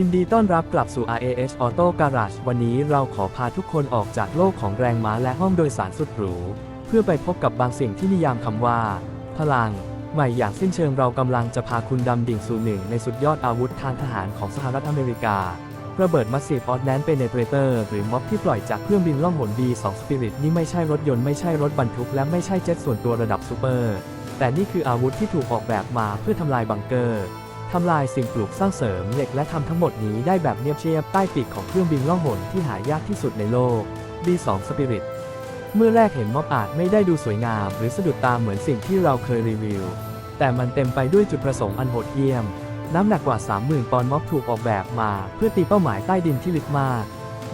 ยินดีต้อนรับกลับสู่ RAS Auto Garage วันนี้เราขอพาทุกคนออกจากโลกของแรงม้าและห้องโดยสารสุดหรู เพื่อไปพบกับบางสิ่งที่นิยามคำว่า พลัง ใหม่อย่างสิ้นเชิงเรากำลังจะพาคุณดำดิ่งสู่หนึ่งในสุดยอดอาวุธทางทหารของสหรัฐอเมริกา ระเบิดมัสซีฟออดแนนเปเนเ r เตอร์หรือม็อบที่ปล่อยจากเครื่องบินล่องหน B2 Spirit นี่ไม่ใช่รถยนต์ไม่ใช่รถบรรทุกและไม่ใช่เจ็ตส่วนตัวระดับซูเปอร์แต่นี่คืออาวุธที่ถูกออกแบบมาเพื่อทำลายบังเกอร์ ทำลายสิ่งปลูกสร้างเสริมเหล็กและทำทั้งหมดนี้ได้แบบเนียบเชียบใต้ปีกของเครื่องบินล่องหนที่หายากที่สุดในโลก B2 Spirit เมื่อแรกเห็นม็อบอาจไม่ได้ดูสวยงาม หรือสะดุดตาเหมือนสิ่งที่เราเคยรีวิว แต่มันเต็มไปด้วยจุดประสงค์อันโหดเหี้ยม น้ำหนักกว่า 30,000 ปอนด์ม็อบถูกออกแบบมา เพื่อตีเป้าหมายใต้ดินที่ลึกมาก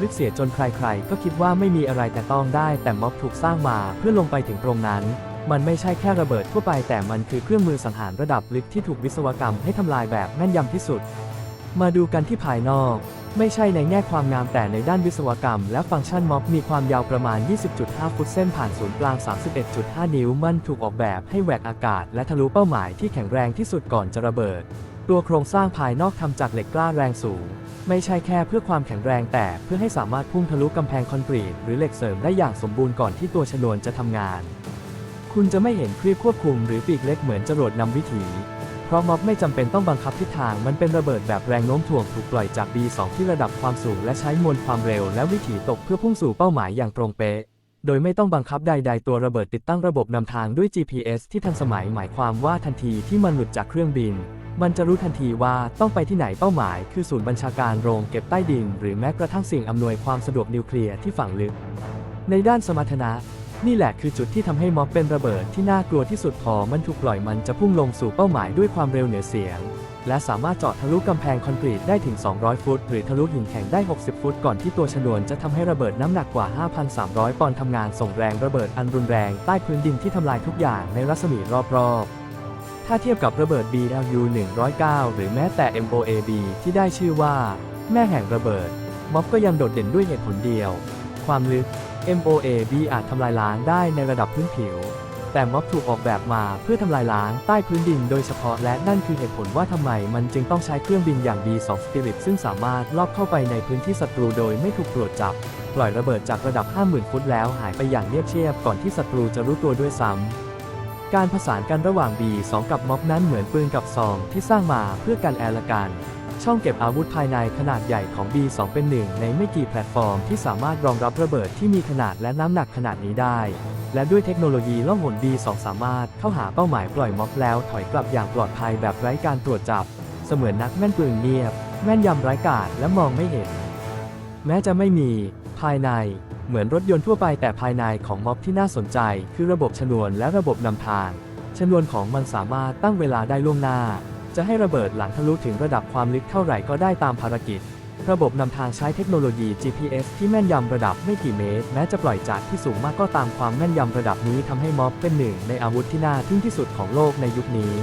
ลึกเสียจนใครๆ ก็คิดว่าไม่มีอะไรแต่ต้องได้ แต่ม็อบถูกสร้างมาเพื่อลงไปถึงตรงนั้น มันไม่ใช่แค่ระเบิดทั่วไปแต่มันคือเครื่องมือสังหารระดับลึกที่ถูกวิศวกรรมให้ทำลายแบบแม่นยำที่สุด มาดูกันที่ภายนอก ไม่ใช่ในแง่ความงามแต่ในด้านวิศวกรรม และฟังก์ชันม็อบมีความยาวประมาณ 20.5 ฟุตเส้นผ่านศูนย์กลาง 31.5 นิ้ว มันถูกออกแบบให้แหวกอากาศ และทะลุเป้าหมายที่แข็งแรงที่สุดก่อนจะระเบิด ตัวโครงสร้างภายนอกทำจากเหล็กกล้าแรงสูง ไม่ใช่แค่เพื่อความแข็งแรงแต่เพื่อให้สามารถพุ่งทะลุกำแพงคอนกรีตหรือเหล็กเสริมได้อย่างสมบูรณ์ก่อนที่ตัวชนวนจะทำงาน คุณจะไม่เห็นครีบควบคุมหรือปีกเล็กเหมือนจรวดนำวิถี เพราะม็อบไม่จำเป็นต้องบังคับทิศทาง มันเป็นระเบิดแบบแรงโน้มถ่วงถูกปล่อยจาก B2 ที่ระดับความสูง และใช้มวลความเร็วและวิถีตกเพื่อพุ่งสู่เป้าหมายอย่างตรงเป๊ะ โดยไม่ต้องบังคับใด ๆ ตัวระเบิดติดตั้งระบบนำทางด้วย GPS ที่ทันสมัยหมายความว่าทันทีที่มันหลุดจากเครื่องบิน มันจะรู้ทันทีว่าต้องไปที่ไหนเป้าหมาย คือศูนย์บัญชาการโรงเก็บใต้ดิน หรือแม้กระทั่งสิ่งอำนวยความสะดวกนิวเคลียร์ที่ฝังลึก ในด้านสมรรถนะ นี่แหละคือจุดที่ทำให้ม็อบเป็นระเบิดที่น่ากลัวที่สุดพอมันถูกปล่อยมันจะพุ่งลงสู่เป้าหมายด้วยความเร็วเหนือเสียง และสามารถเจาะทะลุกำแพงคอนกรีตได้ถึง 200 ฟุต หรือทะลุหินแข็งได้ 60 ฟุต ก่อนที่ตัวชนวนจะทำให้ระเบิดน้ำหนักกว่า 5,300 ปอนด์ทำงานส่งแรงระเบิดอันรุนแรงใต้พื้นดินที่ทำลายทุกอย่างในรัศมีรอบๆถ้าเทียบกับระเบิด BLU 109 หรือแม้แต่ MOAB ที่ได้ชื่อว่า แม่แห่งระเบิด ม็อบก็ยังโดดเด่นด้วยเหตุผลเดียว ความลึก MOAB อาจทำลายล้างได้ในระดับพื้นผิว แต่ม็อบถูกออกแบบมาเพื่อทำลายล้างใต้พื้นดินโดยเฉพาะและนั่นคือเหตุผลว่าทำไมมันจึงต้องใช้เครื่องบินอย่าง B2 Spirit ซึ่งสามารถลอบเข้าไปในพื้นที่ศัตรูโดยไม่ถูกตรวจจับ ปล่อยระเบิดจากระดับ 50,000 ฟุตแล้วหายไปอย่างเงียบเชียบก่อนที่ศัตรูจะรู้ตัวด้วยซ้ำการผสานกันระหว่าง B2 กับม็อบนั้นเหมือนปืนกับซองที่สร้างมาเพื่อกันแอร์ละกัน ช่องเก็บอาวุธภายในขนาดใหญ่ของ B2 เป็นหนึ่งในไม่กี่แพลตฟอร์มที่สามารถรองรับระเบิดที่มีขนาดและน้ำหนักขนาดนี้ได้ และด้วยเทคโนโลยีล่องหน B2 สามารถเข้าหาเป้าหมายปล่อยม็อบแล้วถอยกลับอย่างปลอดภัยแบบไร้การตรวจจับ เสมือนนักแม่นปืนเงียบ แม่นยำไร้กาจและมองไม่เห็น แม้จะไม่มี ภายใน เหมือนรถยนต์ทั่วไปแต่ภายในของม็อบที่น่าสนใจ คือระบบชนวนและระบบนำทางชนวนของมันสามารถตั้งเวลาได้ล่วงหน้า จะให้ระเบิดหลังทะลุถึงระดับความลึกเท่าไหร่ก็ได้ตามภารกิจ ระบบนำทางใช้เทคโนโลยี GPS ที่แม่นยำระดับไม่กี่เมตร แม้จะปล่อยจากที่สูงมากก็ตามความแม่นยำระดับนี้ทำให้ม็อบเป็นหนึ่งในอาวุธที่น่าทึ่งที่สุดของโลกในยุคนี้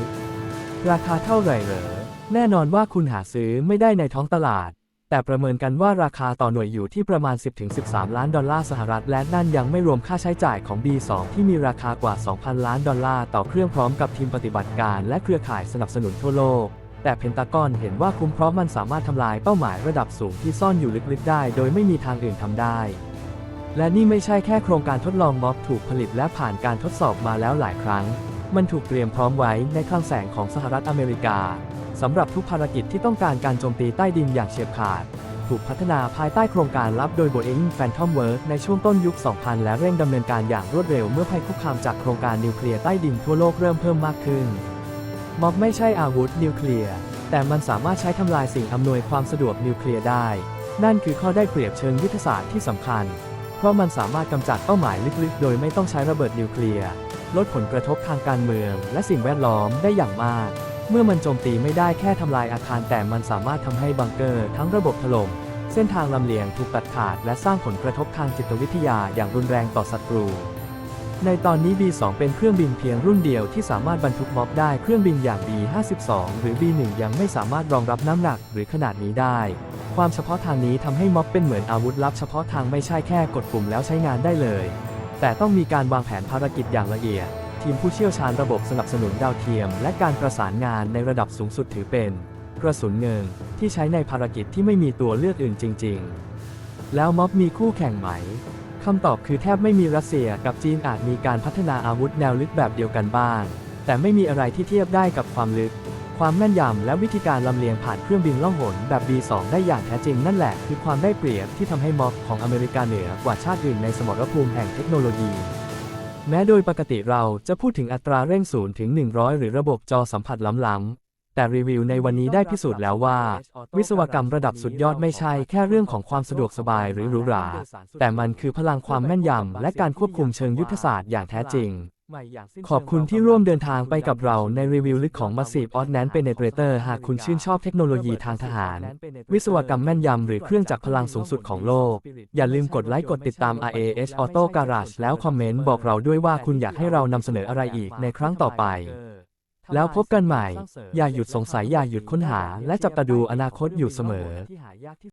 ราคาเท่าไหร่เหรอ แน่นอนว่าคุณหาซื้อไม่ได้ในท้องตลาด แต่ประเมินกันว่าราคาต่อหน่วยอยู่ที่ประมาณ 10-13 ล้านดอลลาร์สหรัฐ และนั่นยังไม่รวมค่าใช้จ่ายของ B2 ที่มีราคากว่า 2,000 ล้านดอลลาร์ต่อเครื่องพร้อมกับทีมปฏิบัติการและเครือข่ายสนับสนุนทั่วโลก แต่เพนตากอนเห็นว่าคุ้มเพราะมันสามารถทำลายเป้าหมายระดับสูงที่ซ่อนอยู่ลึกๆ ได้ โดยไม่มีทางอื่นทำได้ และนี่ไม่ใช่แค่โครงการทดลองม็อบถูกผลิตและผ่านการทดสอบมาแล้วหลายครั้ง มันถูกเตรียมพร้อมไว้ในคลังแสงของสหรัฐอเมริกา สำหรับทุกภารกิจที่ต้องการการโจมตีใต้ดินอย่างเฉียบขาด ถูกพัฒนาภายใต้โครงการลับโดย Boeing Phantom Works ในช่วงต้นยุค 2000 และเร่งดำเนินการอย่างรวดเร็วเมื่อภัยคุกคามจากโครงการนิวเคลียร์ใต้ดินทั่วโลกเริ่มเพิ่มมากขึ้น ม็อบไม่ใช่อาวุธนิวเคลียร์ แต่มันสามารถใช้ทำลายสิ่งอำนวยความสะดวกนิวเคลียร์ได้ นั่นคือข้อได้เปรียบเชิงยุทธศาสตร์ที่สำคัญ เพราะมันสามารถกำจัดเป้าหมายลึกๆ โดยไม่ต้องใช้ระเบิดนิวเคลียร์ ลดผลกระทบทางการเมือง และสิ่งแวดล้อมได้อย่างมาก เมื่อมันโจมตีไม่ได้แค่ทำลายอาคารแต่มันสามารถทำให้บังเกอร์ทั้งระบบถล่ม เส้นทางลำเลียงถูกตัดขาดและสร้างผลกระทบทางจิตวิทยาอย่างรุนแรงต่อศัตรู ในตอนนี้ B2 เป็นเครื่องบินเพียงรุ่นเดียวที่สามารถบรรทุกม็อบได้เครื่องบินอย่าง B52 หรือ B1 ยังไม่สามารถรองรับน้ำหนักหรือขนาดนี้ได้ ความเฉพาะทางนี้ทำให้ม็อบเป็นเหมือนอาวุธลับเฉพาะทางไม่ใช่แค่กดปุ่มแล้วใช้งานได้เลย แต่ต้องมีการวางแผนภารกิจอย่างละเอียด ทีมผู้เชี่ยวชาญระบบสนับสนุนดาวเทียม และการประสานงานในระดับสูงสุดถือเป็น กระสุนเงินที่ใช้ในภารกิจที่ไม่มีตัวเลือกอื่นจริง ๆ แล้วม็อบมีคู่แข่งไหมคำตอบคือแทบไม่มีรัสเซียกับจีนอาจมีการพัฒนาอาวุธแนวลึกแบบเดียวกันบ้าง แต่ไม่มีอะไรที่เทียบได้กับความลึก ความแม่นยำและวิธีการลำเลียงผ่านเครื่องบินล่องหนแบบ B2 ได้อย่างแท้จริงนั่นแหละคือความได้เปรียบที่ทำให้ม็อบของอเมริกาเหนือกว่าชาติอื่นในสมรภูมิแห่งเทคโนโลยี แม้โดยปกติเราจะพูดถึงอัตราเร่ง0ถึง 100 หรือระบบจอสัมผัสล้ำๆ แต่รีวิวในวันนี้ได้พิสูจน์แล้วว่า วิศวกรรมระดับสุดยอดไม่ใช่แค่เรื่องของความสะดวกสบายหรือหรูหรา แต่มันคือพลังความแม่นยำและการควบคุมเชิงยุทธศาสตร์อย่างแท้จริง ขอบคุณที่ร่วมเดินทางไปกับเราในรีวิวลึกของ Massive Ordnance Penetrator หากคุณชื่นชอบเทคโนโลยีทางทหาร วิศวกรรมแม่นยำหรือเครื่องจักรพลังสูงสุดของโลก อย่าลืมกดไลค์กดติดตาม RAS Auto Garage แล้วคอมเมนต์บอกเราด้วยว่าคุณอยากให้เรานำเสนออะไรอีกในครั้งต่อไป แล้วพบกันใหม่ อย่าหยุดสงสัยอย่าหยุดค้นหา และจับตาดูอนาคตอยู่เสมอ